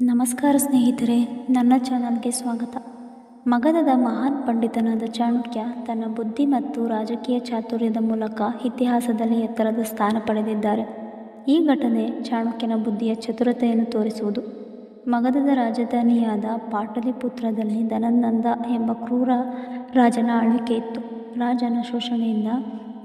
ನಮಸ್ಕಾರ ಸ್ನೇಹಿತರೆ, ನನ್ನ ಚಾನಲ್ಗೆ ಸ್ವಾಗತ. ಮಗಧದ ಮಹಾನ್ ಪಂಡಿತನಾದ ಚಾಣಕ್ಯ ತನ್ನ ಬುದ್ಧಿ ಮತ್ತು ರಾಜಕೀಯ ಚಾತುರ್ಯದ ಮೂಲಕ ಇತಿಹಾಸದಲ್ಲಿ ಎತ್ತರದ ಸ್ಥಾನ ಪಡೆದಿದ್ದಾರೆ. ಈ ಘಟನೆ ಚಾಣಕ್ಯನ ಬುದ್ಧಿಯ ಚತುರತೆಯನ್ನು ತೋರಿಸುವುದು. ಮಗಧದ ರಾಜಧಾನಿಯಾದ ಪಾಟಲಿಪುತ್ರದಲ್ಲಿ ಧನನಂದ ಎಂಬ ಕ್ರೂರ ರಾಜನ ಆಳ್ವಿಕೆ ಇತ್ತು. ರಾಜನ ಶೋಷಣೆಯಿಂದ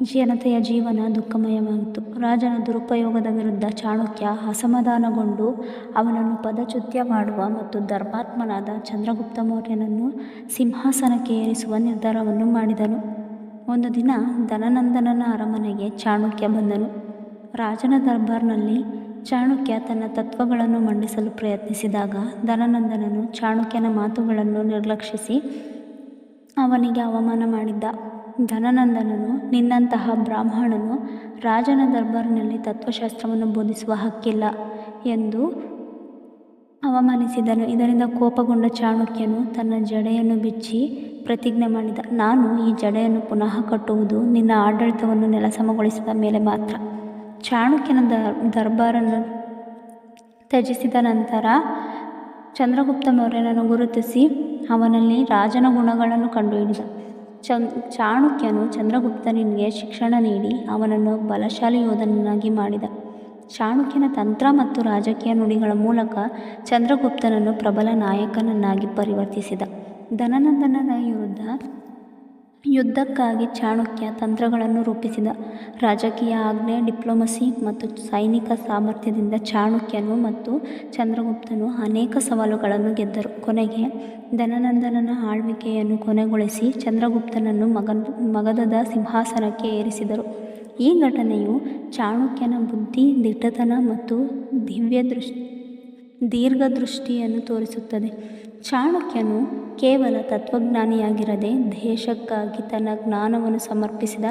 ಜನತೆಯ ಜೀವನ ದುಃಖಮಯವಾಗಿತ್ತು. ರಾಜನ ದುರುಪಯೋಗದ ವಿರುದ್ಧ ಚಾಣಕ್ಯ ಅಸಮಾಧಾನಗೊಂಡು ಅವನನ್ನು ಪದಚ್ಯುತ್ಯ ಮಾಡುವ ಮತ್ತು ಧರ್ಮಾತ್ಮನಾದ ಚಂದ್ರಗುಪ್ತ ಮೌರ್ಯನನ್ನು ಸಿಂಹಾಸನಕ್ಕೆ ಏರಿಸುವ ನಿರ್ಧಾರವನ್ನು ಮಾಡಿದನು. ಒಂದು ದಿನ ಧನನಂದನನ ಅರಮನೆಗೆ ಚಾಣಕ್ಯ ಬಂದನು. ರಾಜನ ದರ್ಬಾರ್ನಲ್ಲಿ ಚಾಣಕ್ಯ ತನ್ನ ತತ್ವಗಳನ್ನು ಮಂಡಿಸಲು ಪ್ರಯತ್ನಿಸಿದಾಗ ಧನನಂದನನು ಚಾಣಕ್ಯನ ಮಾತುಗಳನ್ನು ನಿರ್ಲಕ್ಷಿಸಿ ಅವನಿಗೆ ಅವಮಾನ ಮಾಡಿದ್ದ. ಧನನಂದನನು, ನಿನ್ನಂತಹ ಬ್ರಾಹ್ಮಣನು ರಾಜನ ದರ್ಬಾರ್ನಲ್ಲಿ ತತ್ವಶಾಸ್ತ್ರವನ್ನು ಬೋಧಿಸುವ ಹಕ್ಕಿಲ್ಲ ಎಂದು ಅವಮಾನಿಸಿದನು. ಇದರಿಂದ ಕೋಪಗೊಂಡ ಚಾಣಕ್ಯನು ತನ್ನ ಜಡೆಯನ್ನು ಬಿಚ್ಚಿ ಪ್ರತಿಜ್ಞೆ ಮಾಡಿದ, ನಾನು ಈ ಜಡೆಯನ್ನು ಪುನಃ ಕಟ್ಟುವುದು ನಿನ್ನ ಆಡಳಿತವನ್ನು ನೆಲಸಮಗೊಳಿಸಿದ ಮೇಲೆ ಮಾತ್ರ. ಚಾಣಕ್ಯನ ದರ್ಬಾರನ್ನು ತ್ಯಜಿಸಿದ ನಂತರ ಚಂದ್ರಗುಪ್ತ ಮೌರ್ಯನನ್ನು ಗುರುತಿಸಿ ಅವನಲ್ಲಿ ರಾಜನ ಗುಣಗಳನ್ನು ಕಂಡುಹಿಡಿದ. ಚ ಚಾಣಕ್ಯನು ಚಂದ್ರಗುಪ್ತನಿಗೆ ಶಿಕ್ಷಣ ನೀಡಿ ಅವನನ್ನು ಬಲಶಾಲಿ ಯೋಧನನ್ನಾಗಿ ಮಾಡಿದ. ಚಾಣಕ್ಯನ ತಂತ್ರ ಮತ್ತು ರಾಜಕೀಯ ನುಡಿಗಳ ಮೂಲಕ ಚಂದ್ರಗುಪ್ತನನ್ನು ಪ್ರಬಲ ನಾಯಕನನ್ನಾಗಿ ಪರಿವರ್ತಿಸಿದ. ಧನನಂದನನ ವಿರುದ್ಧ ಯುದ್ಧಕ್ಕಾಗಿ ಚಾಣಕ್ಯ ತಂತ್ರಗಳನ್ನು ರೂಪಿಸಿದ. ರಾಜಕೀಯ ಆಜ್ಞೆ, ಡಿಪ್ಲೊಮಸಿ ಮತ್ತು ಸೈನಿಕ ಸಾಮರ್ಥ್ಯದಿಂದ ಚಾಣಕ್ಯನು ಮತ್ತು ಚಂದ್ರಗುಪ್ತನು ಅನೇಕ ಸವಾಲುಗಳನ್ನು ಗೆದ್ದರು. ಕೊನೆಗೆ ಧನನಂದನನ ಆಳ್ವಿಕೆಯನ್ನು ಕೊನೆಗೊಳಿಸಿ ಚಂದ್ರಗುಪ್ತನನ್ನು ಮಗ ಮಗಧದ ಸಿಂಹಾಸನಕ್ಕೆ ಏರಿಸಿದರು. ಈ ಘಟನೆಯು ಚಾಣಕ್ಯನ ಬುದ್ಧಿ, ದಿಟ್ಟತನ ಮತ್ತು ದಿವ್ಯ ದೃಷ್ಟಿ ದೀರ್ಘದೃಷ್ಟಿಯನ್ನು ತೋರಿಸುತ್ತದೆ. ಚಾಣಕ್ಯನು ಕೇವಲ ತತ್ವಜ್ಞಾನಿಯಾಗಿರದೆ ದೇಶಕ್ಕಾಗಿ ತನ್ನ ಜ್ಞಾನವನ್ನು ಸಮರ್ಪಿಸಿದ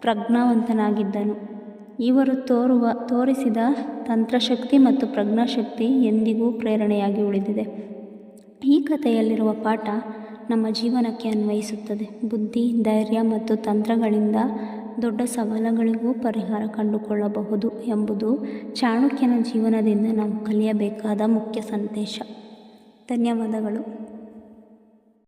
ಪ್ರಜ್ಞಾವಂತನಾಗಿದ್ದನು. ಇವರು ತೋರುವ, ತೋರಿಸಿದ ತಂತ್ರಶಕ್ತಿ ಮತ್ತು ಪ್ರಜ್ಞಾಶಕ್ತಿ ಎಂದಿಗೂ ಪ್ರೇರಣೆಯಾಗಿ ಉಳಿದಿದೆ. ಈ ಕಥೆಯಲ್ಲಿರುವ ಪಾಠ ನಮ್ಮ ಜೀವನಕ್ಕೆ ಅನ್ವಯಿಸುತ್ತದೆ. ಬುದ್ಧಿ, ಧೈರ್ಯ ಮತ್ತು ತಂತ್ರಗಳಿಂದ ದೊಡ್ಡ ಸವಾಲುಗಳಿಗೂ ಪರಿಹಾರ ಕಂಡುಕೊಳ್ಳಬಹುದು ಎಂಬುದು ಚಾಣಕ್ಯನ ಜೀವನದಿಂದ ನಾವು ಕಲಿಯಬೇಕಾದ ಮುಖ್ಯ ಸಂದೇಶ. ಧನ್ಯವಾದಗಳು.